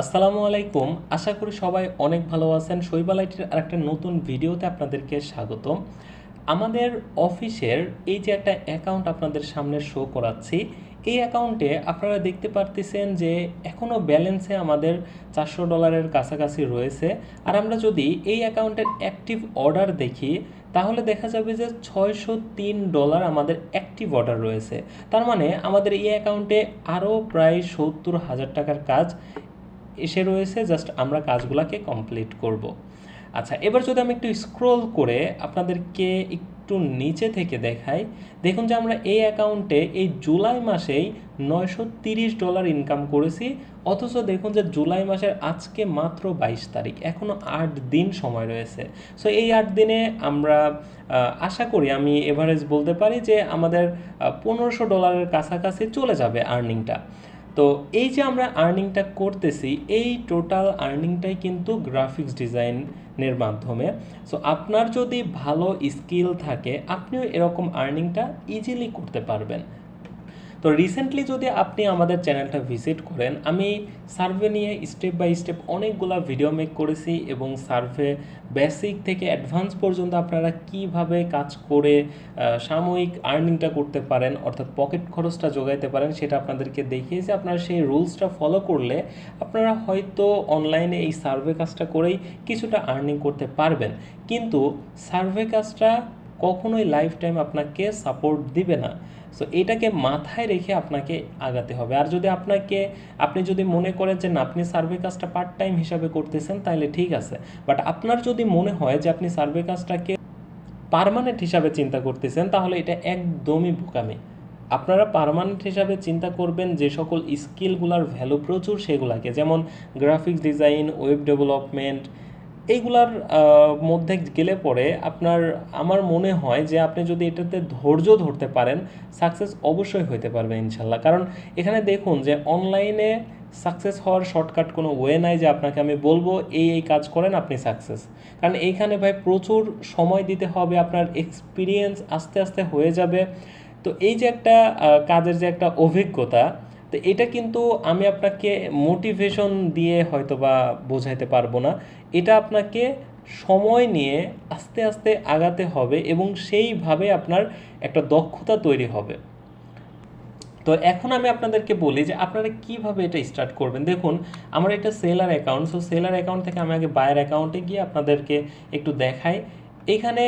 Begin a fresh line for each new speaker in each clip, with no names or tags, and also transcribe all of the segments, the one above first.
আসসালামু আলাইকুম। আশা করি সবাই অনেক ভালো আছেন। শৈবাল আইটির আরেকটা নতুন ভিডিওতে আপনাদেরকে স্বাগতম আমাদের অফিসের এই যে একটা অ্যাকাউন্ট আপনাদের সামনে শো করাচ্ছি, এই অ্যাকাউন্টে আপনারা দেখতে পারতেছেন যে এখনও ব্যালেন্সে আমাদের চারশো ডলারের কাছাকাছি রয়েছে। আর আমরা যদি এই অ্যাকাউন্টের অ্যাক্টিভ অর্ডার দেখি, তাহলে দেখা যাবে যে ছয়শো তিন ডলার আমাদের অ্যাক্টিভ অর্ডার রয়েছে। তার মানে আমাদের এই অ্যাকাউন্টে আরও প্রায় সত্তর হাজার টাকার কাজ এসে রয়েছে জাস্ট আমরা কাজগুলোকে কমপ্লিট করব। আচ্ছা এবার যদি আমি একটু স্ক্রোল করে আপনাদেরকে একটু নিচে থেকে দেখাই, দেখুন যে আমরা এই অ্যাকাউন্টে এই জুলাই মাসেই নয়শো তিরিশ ডলার ইনকাম করেছি, অথচ দেখুন যে জুলাই মাসের আজকে মাত্র বাইশ তারিখ এখনও আট দিন সময় রয়েছে। সো এই আট দিনে আমরা আশা করি আমি এভারেজ বলতে পারি যে আমাদের পনেরোশো ডলারের কাছাকাছি চলে যাবে আর্নিংটা তো এই যে আমরা আর্নিংটা করতেছি, এই টোটাল আর্নিংটাই কিন্তু গ্রাফিক্স ডিজাইনের মাধ্যমে। সো আপনার যদি ভালো স্কিল থাকে, আপনিও এরকম আর্নিংটা ইজিলি করতে পারবেন। তো রিসেন্টলি যদি আপনি আমাদের চ্যানেলটা ভিজিট করেন, আমি সার্ভে নিয়ে স্টেপ বাই স্টেপ অনেকগুলো ভিডিও মেক করেছি এবং সার্ভে বেসিক থেকে অ্যাডভান্স পর্যন্ত আপনারা কীভাবে কাজ করে সাময়িক আর্নিংটা করতে পারেন, অর্থাৎ পকেট খরচটা যোগাইতে পারেন, সেটা আপনাদেরকে দেখিয়েছি। আপনারা সেই রুলসটা ফলো করলে আপনারা হয়তো অনলাইনে এই সার্ভে কাজটা করেই কিছুটা আর্নিং করতে পারবেন। কিন্তু সার্ভে কাজটা কখনোই লাইফ টাইম আপনাকে সাপোর্ট দিবে না। সো এটাকে মাথায় রেখে আপনাকে আগাতে হবে। আর যদি আপনাকে, আপনি যদি মনে করেন যে, না, আপনি সার্ভে কাজটা পার্ট টাইম হিসাবে করতেছেন তাহলে ঠিক আছে। বাট আপনার যদি মনে হয় যে, আপনি সার্ভে কাজটাকে পার্মানেন্ট হিসাবে চিন্তা করতেছেন, তাহলে এটা একদমই বোকামি। আপনারা পার্মানেন্ট হিসাবে চিন্তা করবেন যে, সকল স্কিলগুলোর ভ্যালু প্রচুর সেগুলাকে। যেমন গ্রাফিক্স ডিজাইন ওয়েব ডেভেলপমেন্ট এইগুলার মধ্যে গেলে পরে আপনার, আমার মনে হয় যে আপনি যদি এটাতে ধৈর্য ধরতে পারেন সাকসেস অবশ্যই হতে পারবে ইনশাল্লাহ। কারণ এখানে দেখুন যে অনলাইনে সাকসেস হওয়ার শর্টকাট কোনো ওয়ে নাই যে আপনাকে আমি বলব, এই এই কাজ করেন, আপনি সাকসেস কারণ এইখানে ভাই প্রচুর সময় দিতে হবে, আপনার এক্সপিরিয়েন্স আস্তে আস্তে হয়ে যাবে। তো এই যে একটা কাজের যে একটা অভিজ্ঞতা তো এটা কিন্তু আমি আপনাকে মোটিভেশন দিয়ে হয়তো বা বোঝাইতে পারব না। এটা আপনাকে সময় নিয়ে আস্তে আস্তে আগাতে হবে এবং সেইভাবে আপনার একটা দক্ষতা তৈরি হবে। তো এখন আমি আপনাদেরকে বলি যে আপনারা কীভাবে এটা স্টার্ট করবেন। দেখুন, আমার একটা seller account so seller account থেকে আমি আগে বায়ার অ্যাকাউন্টে গিয়ে আপনাদেরকে একটু দেখাই। এখানে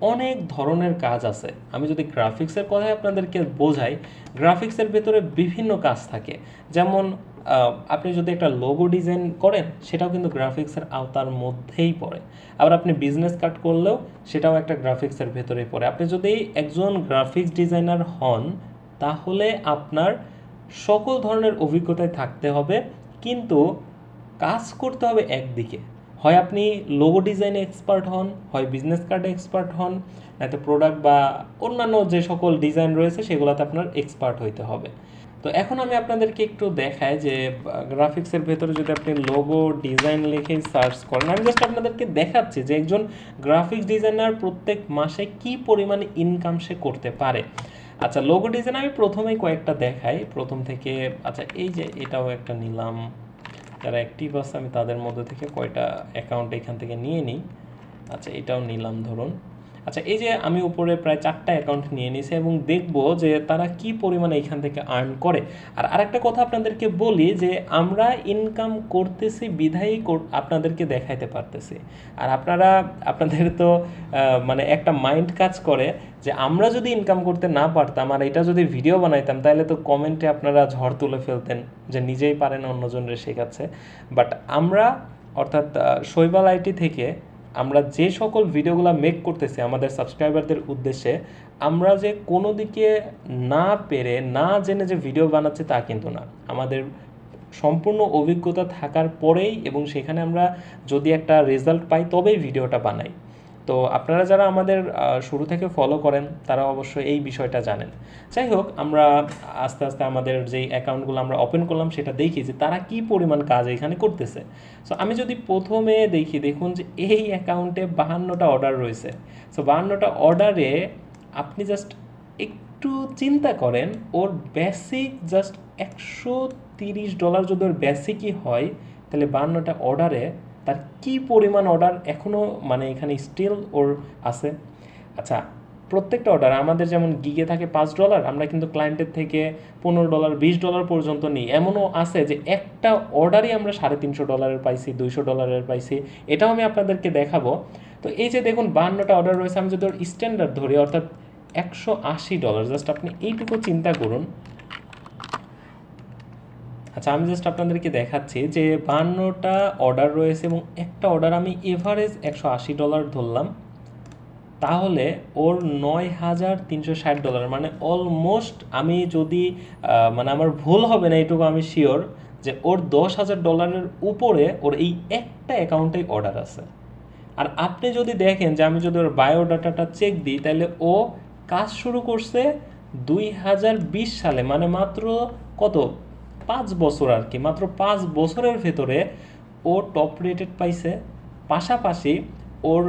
অনেক ধরনের কাজ আছে। আমি যদি গ্রাফিক্সের কথাই আপনাদেরকে বোঝাই গ্রাফিক্সের ভেতরে বিভিন্ন কাজ থাকে। যেমন আপনি যদি একটা লোগো ডিজাইন করেন, সেটাও কিন্তু গ্রাফিক্সের আওতার মধ্যেই পড়ে। আবার আপনি বিজনেস কার্ড করলেও সেটাও একটা গ্রাফিক্সের ভেতরেই পড়ে। আপনি যদি একজন গ্রাফিক্স ডিজাইনার হন, তাহলে আপনার সকল ধরনের অভিজ্ঞতায় থাকতে হবে, কিন্তু কাজ করতে হবে একদিকে। হয় আপনি লোগো ডিজাইনে এক্সপার্ট হন, হয় বিজনেস কার্ডে এক্সপার্ট হন নয়তো প্রোডাক্ট বা অন্যান্য যে সকল ডিজাইন রয়েছে সেগুলোতে আপনার এক্সপার্ট হইতে হবে। তো এখন আমি আপনাদেরকে একটু দেখাই যে গ্রাফিক্সের ভেতরে যদি আপনি লোগো ডিজাইন লিখে সার্চ করেন, আমি জাস্ট আপনাদেরকে দেখাচ্ছি যে একজন গ্রাফিক্স ডিজাইনার প্রত্যেক মাসে কি পরিমাণ ইনকাম সে করতে পারে। আচ্ছা লোগো ডিজাইন আমি প্রথমেই কয়েকটা দেখাই। প্রথম থেকে আচ্ছা এই যে এটাও একটা নিলাম। যারা অ্যাক্টিভ আছে, আমি তাদের মধ্যে থেকে কয়টা অ্যাকাউন্ট এখান থেকে নিয়ে নিই। আচ্ছা এটাও নিলাম ধরুন। আচ্ছা এই যে আমি উপরে প্রায় চারটা অ্যাকাউন্ট নিয়ে নিয়েছি এবং দেখব যে তারা কি পরিমাণে এখান থেকে আর্ন করে। আর আরেকটা কথা আপনাদেরকে বলি যে আমরা ইনকাম করতেছি, বিধায়ী আপনাদেরকে দেখাইতে পারতেছি। আর আপনারা, আপনাদের তো মানে একটা মাইন্ড কাজ করে যে আমরা যদি ইনকাম করতে না পারতাম আর এটা যদি ভিডিও বানাইতাম, তাহলে তো কমেন্টে আপনারা ঝড় তুলে ফেলতেন যে নিজেই পারেন, অন্যজনরে শেখাচ্ছে। বাট আমরা, অর্থাৎ শৈবাল আইটি থেকে আমরা যে সকল ভিডিওগুলো মেক করতেছি আমাদের সাবস্ক্রাইবারদের উদ্দেশ্যে, আমরা যে কোনো দিকে না পেরে, না জেনে যে ভিডিও বানাচ্ছি তা কিন্তু না। আমাদের সম্পূর্ণ অভিজ্ঞতা থাকার পরেই এবং সেখানে আমরা যদি একটা রেজাল্ট পাই, তবেই ভিডিওটা বানাই। তো আপনারা যারা আমাদের শুরু থেকে ফলো করেন, তারা অবশ্যই এই বিষয়টা জানেন। যাই হোক, আমরা আস্তে আস্তে আমাদের যেই অ্যাকাউন্টগুলো আমরা ওপেন করলাম, সেটা দেখি যে তারা কি পরিমাণ কাজ এখানে করতেছে। সো আমি যদি প্রথমে দেখি, দেখুন যে এই অ্যাকাউন্টে বাহান্নটা অর্ডার রয়েছে। সো বাহান্নটা অর্ডারে আপনি জাস্ট একটু চিন্তা করেন, ওর বেসিক জাস্ট একশো তিরিশ ডলার যদি ওর বেসিকই হয়, তাহলে বাহান্নটা অর্ডারে তার কি পরিমাণ অর্ডার এখনও মানে এখানে স্টিল ওর আছে? আচ্ছা প্রত্যেকটা অর্ডার আমাদের যেমন গিগে থাকে পাঁচ ডলার আমরা কিন্তু ক্লায়েন্টের থেকে পনেরো ডলার বিশ ডলার পর্যন্ত নিই। এমনও আছে যে একটা অর্ডারই আমরা সাড়ে তিনশো ডলারের পাইছি, দুইশো ডলারের পাইছি, এটাও আমি আপনাদেরকে দেখাবো। তো এই যে দেখুন বাহান্নটা অর্ডার রয়েছে, আমি যদি ওর স্ট্যান্ডার্ড ধরি, অর্থাৎ একশো আশি ডলার জাস্ট আপনি এইটুকু চিন্তা করুন আচ্ছা আমি জাস্ট আপনাদেরকে দেখাচ্ছি যে বান্নটা অর্ডার রয়েছে এবং একটা অর্ডার আমি এভারেজ একশো আশি ডলার ধরলাম। তাহলে ওর নয় হাজার তিনশো ষাট ডলার মানে অলমোস্ট আমি যদি মানে আমার ভুল হবে না এইটুকু আমি শিওর যে ওর দশ হাজার ডলারের উপরে ওর এই একটা অ্যাকাউন্টেই অর্ডার আছে। আর আপনি যদি দেখেন যে আমি যদি ওর বায়োডাটাটা চেক দিই, তাহলে ও কাজ শুরু করছে দুই হাজার বিশ সালে মানে মাত্র কত? পাঁচ বছর আর কি, মাত্র পাঁচ বছরের ভেতরে ও টপ রেটেড পাইছে। পাশাপাশি ওর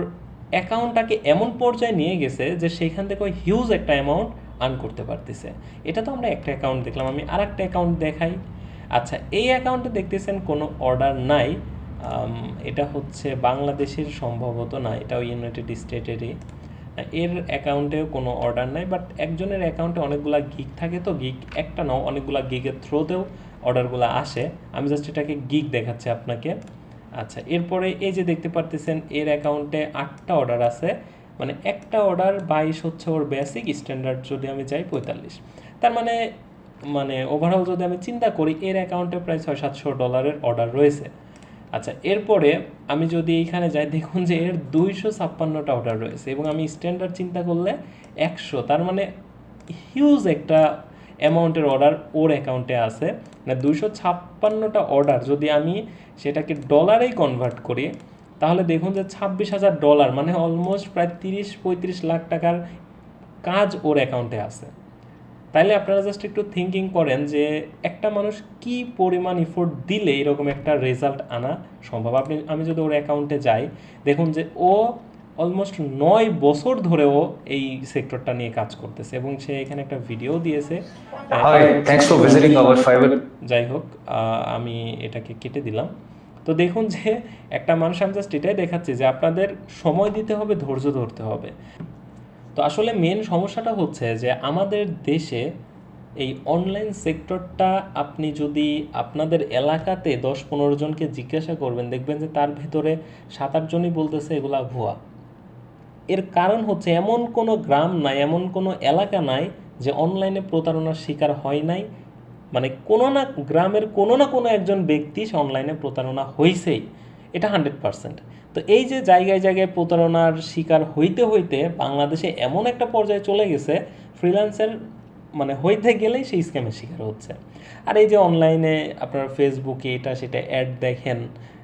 অ্যাকাউন্টটাকে এমন পর্যায়ে নিয়ে গেছে যে সেইখান থেকে হিউজ একটা অ্যামাউন্ট আর্ন করতে পারতেছে। এটা তো আমরা একটা অ্যাকাউন্ট দেখলাম, আমি আর একটা অ্যাকাউন্ট দেখাই। আচ্ছা এই অ্যাকাউন্টে দেখতেছেন কোনো অর্ডার নাই। এটা হচ্ছে বাংলাদেশের সম্ভবত না এটাও ইউনাইটেড স্টেটেরই এর অ্যাকাউন্টেও কোনো অর্ডার নাই বাট একজনের অ্যাকাউন্টে অনেকগুলা গিগ থাকে তো গিগ একটা নাও, অনেকগুলা গিগের থ্রোতেও অর্ডারগুলো আসে। আমি জাস্ট এটাকে গিগ দেখাচ্ছি আপনাকে। আচ্ছা এরপরে এই যে দেখতে পারতেছেন, এর অ্যাকাউন্টে আটটা অর্ডার আছে। মানে একটা অর্ডার বাইশ হচ্ছে ওর বেসিক স্ট্যান্ডার্ড যদি আমি যাই পঁয়তাল্লিশ। তার মানে মানে ওভারঅল যদি আমি চিন্তা করি, এর অ্যাকাউন্টে প্রায় ছয় সাতশো ডলারের অর্ডার রয়েছে। আচ্ছা এরপরে আমি যদি এইখানে যাই, দেখুন যে এর দুইশো ছাপ্পান্নটা অর্ডার রয়েছে এবং আমি স্ট্যান্ডার্ড চিন্তা করলে একশো, তার মানে হিউজ একটা অ্যামাউন্টের অর্ডার ওর অ্যাকাউন্টে আছে। মানে দুইশো ছাপ্পান্নটা অর্ডার যদি আমি সেটাকে ডলারেই কনভার্ট করি, তাহলে দেখুন যে ছাব্বিশ হাজার ডলার মানে অলমোস্ট প্রায় তিরিশ পঁয়ত্রিশ লাখ টাকার কাজ ওর অ্যাকাউন্টে আছে। তাইলে আপনারা জাস্ট একটু থিঙ্কিং করেন যে একটা মানুষ কি পরিমাণ ইফোর্ট দিলে এরকম একটা রেজাল্ট আনা সম্ভব? আপনি আমি যদি ওর অ্যাকাউন্টে যাই দেখুন যে ও অলমোস্ট নয় বছর ধরেও এই সেক্টরটা নিয়ে কাজ করতেছে এবং সে এখানে একটা ভিডিও দিয়েছে. যাই হোক আমি এটাকে কেটে দিলাম। তো দেখুন যে একটা মানুষ আমি জাস্ট এটাই দেখাচ্ছি যে আপনাদের সময় দিতে হবে ধৈর্য ধরতে হবে। তো আসলে মেন সমস্যাটা হচ্ছে যে আমাদের দেশে এই অনলাইন সেক্টরটা আপনি যদি আপনাদের এলাকাতে দশ পনেরো জনকে জিজ্ঞাসা করবেন, দেখবেন যে তার ভেতরে সাত আট জনই বলতেছে এগুলা ভুয়া। এর কারণ হচ্ছে এমন কোনো গ্রাম নাই, এমন কোনো এলাকা নাই যে অনলাইনে প্রতারণার শিকার হয় নাই। মানে কোনো না, গ্রামের কোনো না কোনো একজন ব্যক্তি সে অনলাইনে প্রতারণা হয়েছেই এটা হান্ড্রেড পার্সেন্ট। তো এই যে জায়গায় জায়গায় প্রতারণার শিকার হইতে হইতে বাংলাদেশে এমন একটা পর্যায়ে চলে গেছে ফ্রিল্যান্সের মানে হইতে গেলেই সেই স্ক্যামের শিকার হচ্ছে। আর এই যে অনলাইনে আপনার ফেসবুকে এটা, সেটা অ্যাড দেখেন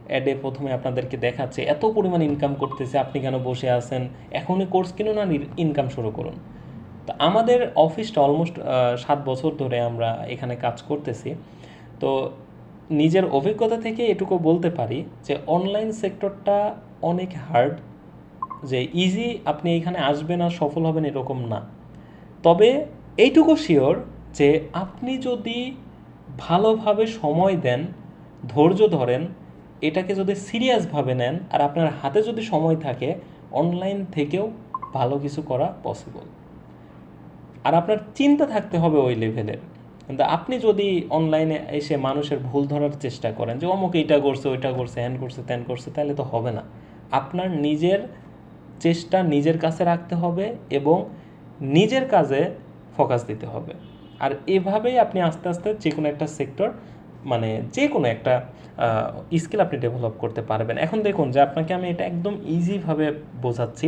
অ্যাডে প্রথমে আপনাদেরকে দেখাচ্ছে, এত পরিমাণ ইনকাম করতেছে, আপনি কেন বসে আছেন, এখনই কোর্স কিনুন আর ইনকাম শুরু করুন। তো আমাদের অফিসটা অলমোস্ট সাত বছর ধরে আমরা এখানে কাজ করতেছি। তো নিজের অভিজ্ঞতা থেকে এটুকু বলতে পারি যে অনলাইন সেক্টরটা অনেক হার্ড যে ইজি আপনি এখানে আসবেন আর সফল হবেন এরকম না। তবে এইটুকু শিওর যে আপনি যদি ভালোভাবে সময় দেন, ধৈর্য ধরেন, এটাকে যদি সিরিয়াসভাবে নেন আর আপনার হাতে যদি সময় থাকে অনলাইন থেকেও ভালো কিছু করা পসিবল আর আপনার চিন্তা থাকতে হবে ওই লেভেলের কিন্তু আপনি যদি অনলাইনে এসে মানুষের ভুল ধরার চেষ্টা করেন, যে, অমুক এইটা করছে, ওইটা করছে হ্যান করছে ত্যান করছে, তাহলে তো হবে না। আপনার নিজের চেষ্টা নিজের কাছে রাখতে হবে এবং নিজের কাজে ফোকাস দিতে হবে। আর এভাবেই আপনি আস্তে আস্তে যে কোনো একটা সেক্টর মানে যে কোনো একটা স্কিল আপনি ডেভেলপ করতে পারবেন। এখন দেখুন যে, আপনাকে আমি এটা একদম ইজিভাবে বোঝাচ্ছি।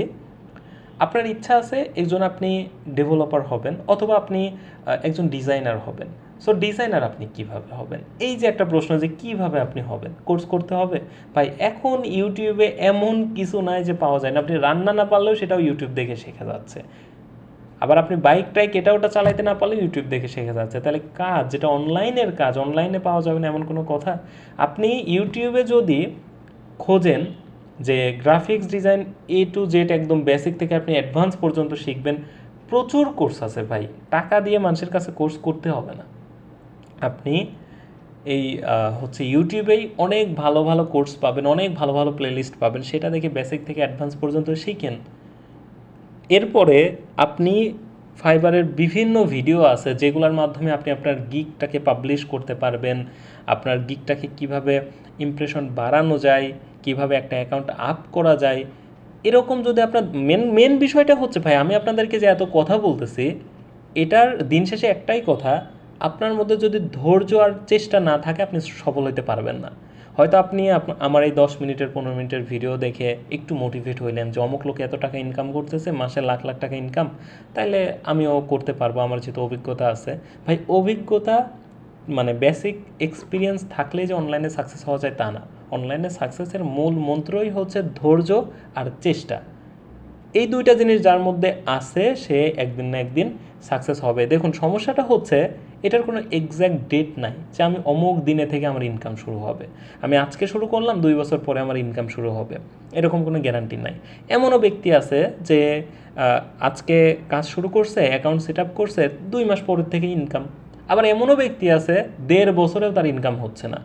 আপনার ইচ্ছা আছে একজন আপনি ডেভেলপার হবেন অথবা আপনি একজন ডিজাইনার হবেন। সো ডিজাইনার আপনি কীভাবে হবেন? এই যে একটা প্রশ্ন যে কীভাবে আপনি হবেন কোর্স করতে হবে? ভাই, এখন ইউটিউবে এমন কিছু নাই যে পাওয়া যায় না। আপনি রান্না না পারলেও সেটাও ইউটিউব দেখে শেখা যাচ্ছে। আবার আপনি বাইক টাইক এটা ওটা চালাইতে না পারলে ইউটিউব দেখে শেখা যাচ্ছে। তাহলে কাজ, যেটা অনলাইনের কাজ, অনলাইনে পাওয়া যাবে না এমন কোনো কথা? আপনি ইউটিউবে যদি খোঁজেন যে graphics design A to Z একদম বেসিক থেকে আপনি অ্যাডভান্স পর্যন্ত শিখবেন, প্রচুর কোর্স আছে ভাই। টাকা দিয়ে মানুষের কাছে কোর্স করতে হবে না। আপনি এই হচ্ছে ইউটিউবেই অনেক ভালো ভালো কোর্স পাবেন, অনেক ভালো ভালো প্লেলিস্ট পাবেন, সেটা দেখে বেসিক থেকে অ্যাডভান্স পর্যন্ত শিখেন। এরপরে আপনি ফাইবারের বিভিন্ন ভিডিও আছে যেগুলোর মাধ্যমে আপনি আপনার গিকটাকে পাবলিশ করতে পারবেন। আপনার গিকটাকে কীভাবে ইমপ্রেশন বাড়ানো যায়, কীভাবে একটা অ্যাকাউন্ট আপ করা যায়। এরকম যদি আপনার মেন মেন বিষয়টা হচ্ছে ভাই, আমি আপনাদেরকে যে এত কথা বলতেছি, এটার দিন শেষে একটাই কথা, আপনার মধ্যে যদি ধৈর্য আর চেষ্টা না থাকে, আপনি সফল হতে পারবেন না। হয়তো আপনি আমার এই দশ মিনিটের, পনেরো মিনিটের ভিডিও দেখে একটু মোটিভেট হইলেন যে অমুক লোক এত টাকা ইনকাম করতেছে, মাসে লাখ লাখ টাকা ইনকাম তাইলে আমিও করতে পারব, আমার যেহেতু অভিজ্ঞতা আছে। ভাই, অভিজ্ঞতা মানে বেসিক এক্সপিরিয়েন্স থাকলে যে অনলাইনে সাকসেস হওয়া যায় তা না। অনলাইনে সাকসেসের মূল মন্ত্রই হচ্ছে ধৈর্য আর চেষ্টা। এই দুইটা জিনিস যার মধ্যে আছে, সে একদিন না একদিন সাকসেস হবে। দেখুন, সমস্যাটা হচ্ছে এটার কোনো এক্স্যাক্ট ডেট নাই যে আমি অমুক দিনে থেকে আমার ইনকাম শুরু হবে। আমি আজকে শুরু করলাম, দুই বছর পরে আমার ইনকাম শুরু হবে। এরকম কোনো গ্যারান্টি নাই। এমনও ব্যক্তি আছে যে আজকে কাজ শুরু করছে অ্যাকাউন্ট সেট আপ করছে, দুই মাস পরের থেকে ইনকাম আবার এমনও ব্যক্তি আছে, দেড় বছরেও তার ইনকাম হচ্ছে না।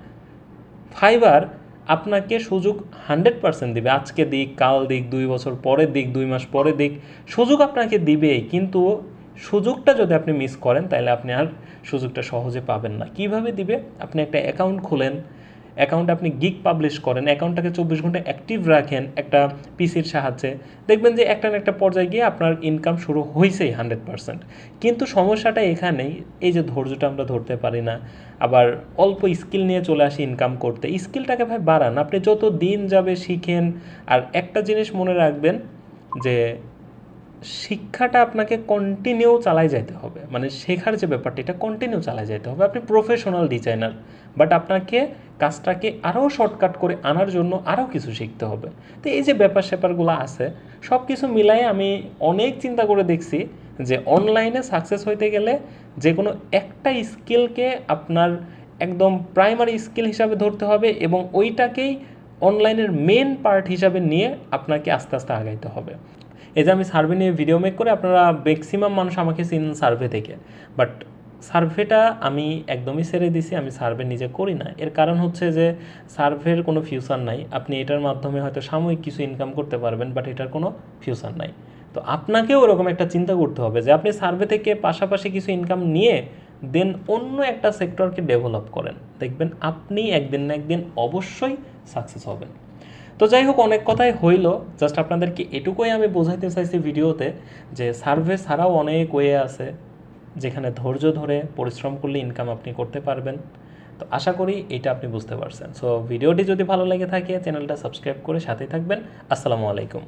ফাইবার আপনাকে সুযোগ হান্ড্রেড পার্সেন্ট দিবে। আজকে দিক, কাল দিক, দুই বছর পরে দিক, দুই মাস পরে দিক। সুযোগ আপনাকে দিবেই, কিন্তু সুযোগটা যদি আপনি মিস করেন তাহলে আপনি আর সুযোগটা সহজে পাবেন না। কীভাবে দিবে? আপনি একটা অ্যাকাউন্ট খোলেন অ্যাকাউন্ট আপনি গিক পাবলিশ করেন অ্যাকাউন্টটাকে চব্বিশ ঘণ্টা অ্যাক্টিভ রাখেন একটা পিসির সাহায্যে। দেখবেন যে একটা না একটা পর্যায়ে গিয়ে আপনার ইনকাম শুরু হয়েছেই হান্ড্রেড পার্সেন্ট কিন্তু সমস্যাটা এখানেই, এই যে ধৈর্যটা আমরা ধরতে পারি না। আবার অল্প স্কিল নিয়ে চলে আসি ইনকাম করতে। স্কিলটাকে ভাই বাড়ান। আপনি যত দিন যাবে শিখেন, আর একটা জিনিস মনে রাখবেন যে শিক্ষাটা আপনাকে কন্টিনিউ চালাই যেতে হবে। মানে শেখার যে ব্যাপারটা, এটা কন্টিনিউ চালাই যেতে হবে। আপনি প্রফেশনাল ডিজাইনার বাট আপনাকে কাজটাকে আরও শর্টকাট করে আনার জন্য আরও কিছু শিখতে হবে। তো এই যে ব্যাপার স্যাপারগুলো আছে সব কিছু মিলাই আমি অনেক চিন্তা করে দেখছি যে অনলাইনে সাকসেস হইতে গেলে যে কোনো একটা স্কিলকে আপনার একদম প্রাইমারি স্কিল হিসাবে ধরতে হবে এবং ওইটাকেই অনলাইনের মেন পার্ট হিসাবে নিয়ে আপনাকে আস্তে আস্তে আগাইতে হবে। এই যে আমি সার্ভে নিয়ে ভিডিও মেক করে আপনারা ম্যাক্সিমাম মানুষ আমাকে চিনেন সার্ভে থেকে বাট সার্ভেটা আমি একদমই ছেড়ে দিছি, আমি সার্ভে নিজে করি না। এর কারণ হচ্ছে যে সার্ভের কোনো ফিউচার নাই। আপনি এটার মাধ্যমে হয়তো সাময়িক কিছু ইনকাম করতে পারবেন বাট এটার কোনো ফিউচার নাই। তো আপনাকেও ওরকম একটা চিন্তা করতে হবে যে আপনি সার্ভে থেকে পাশাপাশি কিছু ইনকাম নিয়ে দেন অন্য একটা সেক্টরকে ডেভেলপ করেন। দেখবেন আপনি একদিন না একদিন অবশ্যই সাকসেস হবেন। তো যাই হোক, অনেক কথাই হইল। জাস্ট আপনাদেরকে এটুকুই আমি বোঝাইতে চাইছি ভিডিওতে যে সার্ভে ছাড়াও অনেক ওয়ে আছে যেখানে ধৈর্য ধরে পরিশ্রম করলে ইনকাম আপনি করতে পারবেন। তো আশা করি এটা আপনি বুঝতে পারছেন। সো ভিডিওটি যদি ভালো লেগে থাকে চ্যানেলটা সাবস্ক্রাইব করে সাথেই থাকবেন। আসসালামু আলাইকুম।